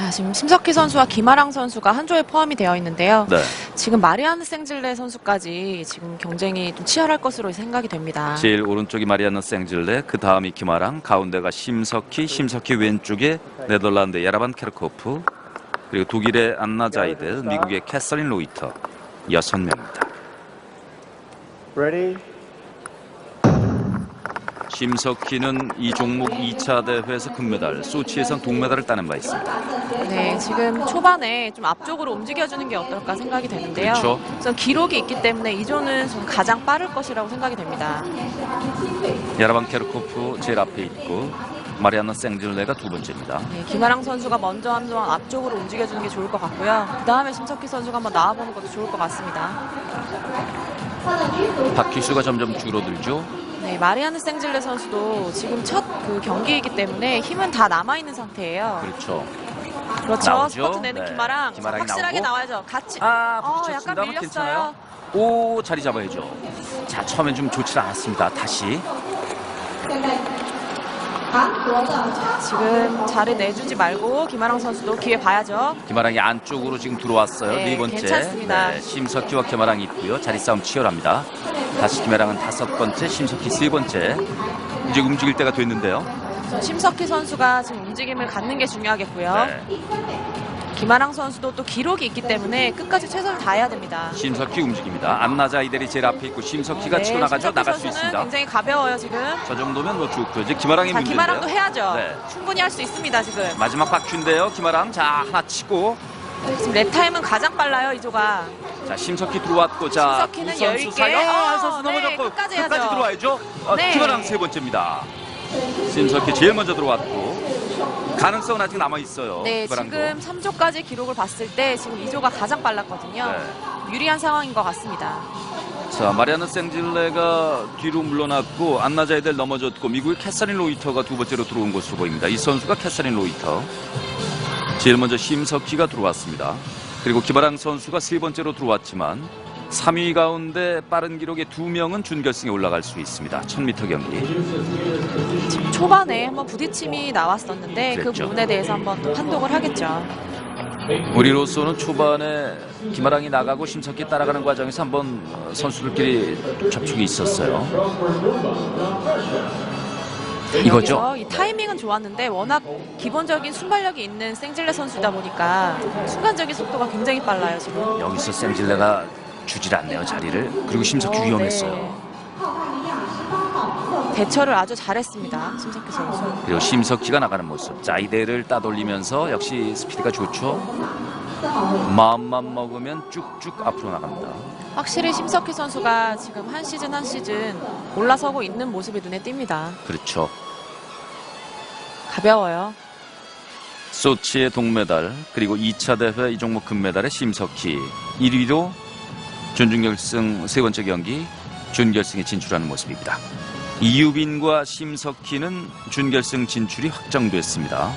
자, 지금 심석희 선수와 김아랑 선수가 한 조에 포함이 되어 있는데요. 네. 지금 마리아느 생질레 선수까지 지금 경쟁이 좀 치열할 것으로 생각이 됩니다. 제일 오른쪽이 마리아나 생질레, 그 다음이 김아랑, 가운데가 심석희, 심석희 왼쪽에 네덜란드 야라반 케르코프, 그리고 독일의 안나 자이드, 미국의 캐서린 로이터 여섯 명입니다. Ready? 심석희는 이 종목 2차 대회에서 금메달, 소치에선 동메달을 따낸 바 있습니다. 네, 지금 초반에 좀 앞쪽으로 움직여주는 게 어떨까 생각이 되는데요. 그렇죠. 우선 기록이 있기 때문에 이 조는 좀 가장 빠를 것이라고 생각이 됩니다. 야라반 케르코프 제일 앞에 있고 마리아나 생질레가 두 번째입니다. 네, 김아랑 선수가 먼저 한번 앞쪽으로 움직여주는 게 좋을 것 같고요. 그 다음에 심석희 선수가 한번 나와보는 것도 좋을 것 같습니다. 바퀴수가 점점 줄어들죠. 네, 마리아느 생질레 선수도 지금 첫 그 경기이기 때문에 힘은 다 남아있는 상태예요. 그렇죠. 그렇죠. 나오죠? 스퍼트 내는 네, 김아랑 김아랑이 확실하게 나오고. 나와야죠. 같이. 아, 어, 부딪혔습니다만 약간 괜찮아요. 밀렸어요. 오, 자리 잡아야죠. 자, 처음엔 좀 좋지 않았습니다. 다시. 지금 자리 내주지 말고 김아랑 선수도 기회 봐야죠. 김아랑이 안쪽으로 지금 들어왔어요. 네, 네, 번째. 괜찮습니다. 네, 심석희와 김아랑이 있고요. 자리 싸움 치열합니다. 다시 김아랑은 다섯 번째, 심석희 세 번째. 이제 움직일 때가 됐는데요. 심석희 선수가 지금 움직임을 갖는 게 중요하겠고요. 네. 김아랑 선수도 또 기록이 있기 때문에 끝까지 최선을 다해야 됩니다. 심석희 움직입니다. 안나자이델이 제일 앞에 있고 심석희가 네, 치고 나가죠. 심석희 나갈 수 선수는 있습니다. 굉장히 가벼워요 지금. 저 정도면 뭐 좋고요. 이제 김아랑이 자, 문제인데요. 김아랑도 해야죠. 네. 충분히 할 수 있습니다 지금. 마지막 바퀴인데요. 김아랑 자 하나 치고 지금 랩 타임은 가장 빨라요 이조가. 자 심석희 들어왔고 자 심석희는 여유 있게. 사이 어, 한 선수 네, 넘어졌고 끝까지 해야죠. 들어와야죠. 어, 네. 김아랑 세 번째입니다. 심석희 제일 먼저 들어왔고 가능성은 아직 남아 있어요. 네 김아랑도. 지금 3조까지 기록을 봤을 때 지금 이조가 가장 빨랐거든요. 네. 유리한 상황인 것 같습니다. 자 마리아나 생질레가 뒤로 물러났고 안나자이델 넘어졌고 미국의 캐서린 로이터가 두 번째로 들어온 것으로 보입니다. 이 선수가 캐서린 로이터. 제일 먼저 심석희가 들어왔습니다. 그리고 김아랑 선수가 세 번째로 들어왔지만 3위 가운데 빠른 기록의 두 명은 준결승에 올라갈 수 있습니다. 1000m 경기. 지금 초반에 한번 부딪힘이 나왔었는데 그 그랬죠. 부분에 대해서 한번 또 판독을 하겠죠. 우리로서는 초반에 김아랑이 나가고 심석희 따라가는 과정에서 한번 어, 선수들끼리 접촉이 있었어요. 이거죠. 여기서 이 타이밍은 좋았는데 워낙 기본적인 순발력이 있는 생질레 선수다 보니까 순간적인 속도가 굉장히 빨라요 지금. 여기서 생질레가 주질 않네요 자리를. 그리고 심석희 어, 위험했어요. 네. 대처를 아주 잘했습니다 심석희 선수. 그리고 심석희가 나가는 모습. 자이데를 따돌리면서 역시 스피드가 좋죠. 마음만 먹으면 쭉쭉 앞으로 나갑니다. 확실히 심석희 선수가 지금 한 시즌 한 시즌 올라서고 있는 모습이 눈에 띕니다. 그렇죠. 가벼워요. 소치의 동메달 그리고 2차 대회 이 종목 금메달의 심석희 1위로 준중결승 세 번째 경기 준결승에 진출하는 모습입니다. 이유빈과 심석희는 준결승 진출이 확정됐습니다.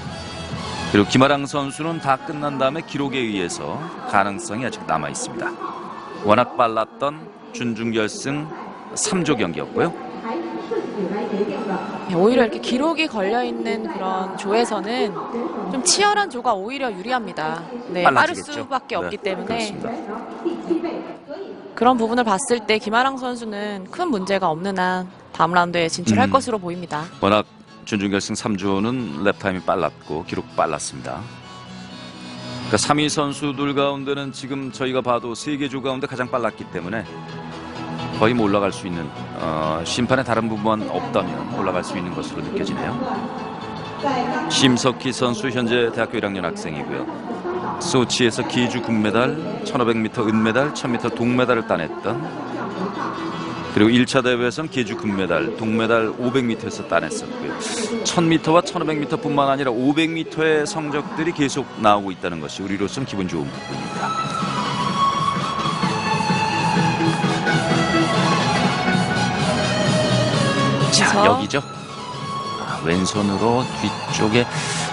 그리고 김아랑 선수는 다 끝난 다음에 기록에 의해서 가능성이 아직 남아 있습니다. 워낙 빨랐던 준중결승 3조 경기였고요. 네, 오히려 이렇게 기록이 걸려 있는 그런 조에서는 좀 치열한 조가 오히려 유리합니다. 네, 빠를. 수밖에 없기 네, 때문에 그렇습니다. 그런 부분을 봤을 때 김아랑 선수는 큰 문제가 없는 한 다음 라운드에 진출할 음. 것으로 보입니다. 워낙 준중결승 3조는 랩타임이 빨랐고 기록 빨랐습니다. 그러니까 3위 선수들 가운데는 지금 저희가 봐도 세개조 가운데 가장 빨랐기 때문에 거의 뭐 올라갈 수 있는 어, 심판의 다른 부분만 없다면 올라갈 수 있는 것으로 느껴지네요. 심석희 선수 현재 대학교 1학년 학생이고요. 소치에서 기주 금메달, 1500m 은메달, 1000m 동메달을 따냈던 그리고 1차 대회에서는 계주 금메달, 동메달 500m에서 따냈었고요. 1000m와 1500m뿐만 아니라 500m의 성적들이 계속 나오고 있다는 것이 우리로서는 기분 좋은 부분입니다. 자, 여기죠. 아, 왼손으로 뒤쪽에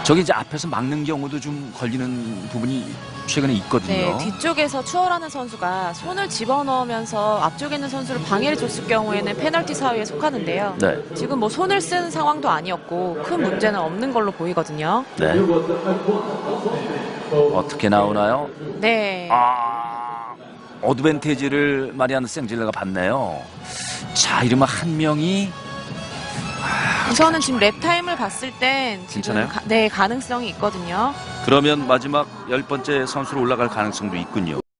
저기 이제 앞에서 막는 경우도 좀 걸리는 부분이 최근에 있거든요. 네, 뒤쪽에서 추월하는 선수가 손을 집어넣으면서 앞쪽에 있는 선수를 방해를 줬을 경우에는 페널티 사유에 속하는데요. 네. 지금 뭐 손을 쓴 상황도 아니었고 큰 문제는 없는 걸로 보이거든요. 네. 어떻게 나오나요? 네. 아, 어드밴티지를 마리아나 생질레가 받네요. 자, 이러면 한 명이 우선은 지금 랩 타임을 봤을 땐 지금 괜찮아요? 가, 네 가능성이 있거든요. 그러면 마지막 열 번째 선수로 올라갈 가능성도 있군요.